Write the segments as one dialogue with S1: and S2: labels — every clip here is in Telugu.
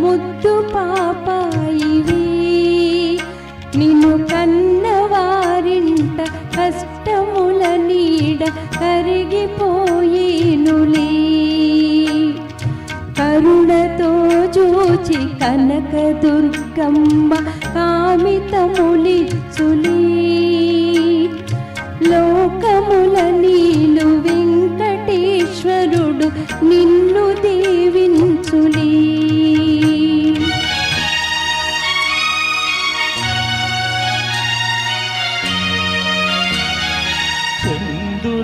S1: ముద్దు పాపాయివి. నిన్ను కన్నవారింట కష్టముల నీడ కరిగిపోయేనులే. కరుణతో చూచి కనక దుర్గమ్మ కామితములి సులీ లోకముల నీలు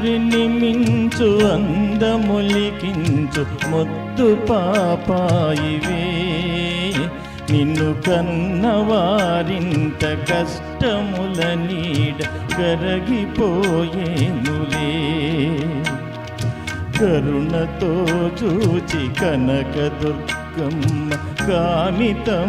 S2: చందురిని మించు అందములికించు ముద్దు పాపాయివే. నిన్ను కన్నవారింత కష్టముల నీడ కరగిపోయేములే కరుణతో చూచి కనక దుర్గమ్మ కామితములిచ్చులే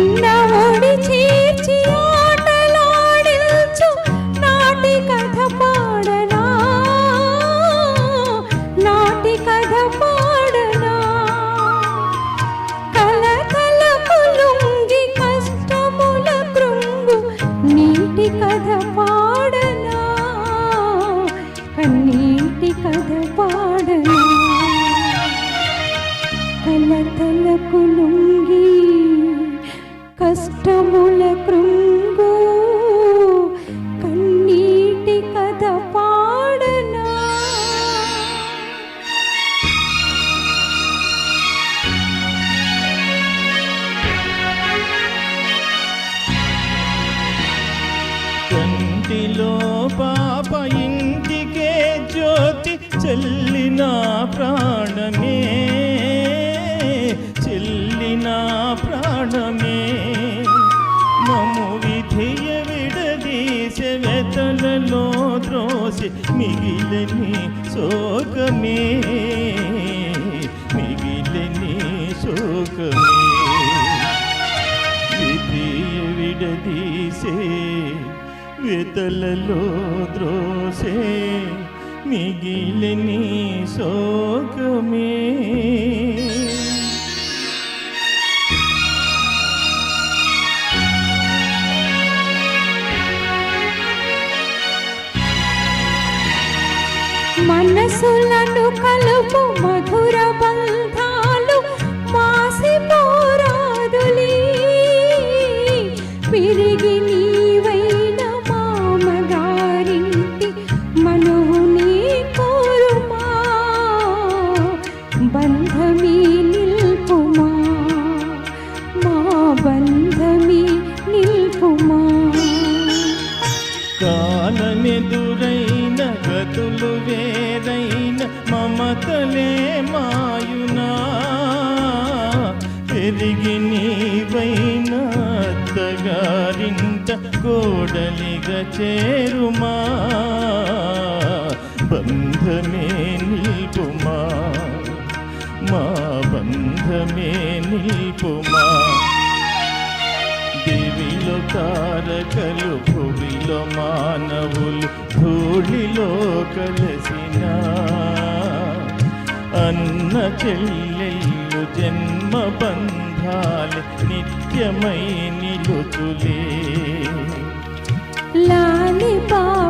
S2: కంటిలో పాప ఇంటికే జ్యోతి చెల్లిన ప్రాణమే చెల్లిన ప్రాణమే. మము విధియ విడదీసె వెతలలో త్రోసి మిగిలని శోకమే మిగిలని శోకమే. విధి విడదీసే వెతలలో ద్రోసే మిగిలిని శోకమే.
S1: మనసులను కలుపు మధుర బంధాలు
S2: కాలమెదురైన గతులు వేరైన మమతలే మాయునా. పెరిగి నీవైన అత్తగారింట కోడలిగా చేరుమా? బంధమే నిల్పుమా మా బంధమే నిల్పుమా దివిలో తారకలు భూమిలో మానవులు ధూళిలో కలిసిన అన్న చెల్లెళ్ళు జన్మ బంధాలు నిత్యమై నిలుతులే
S1: లాలి పాపాయి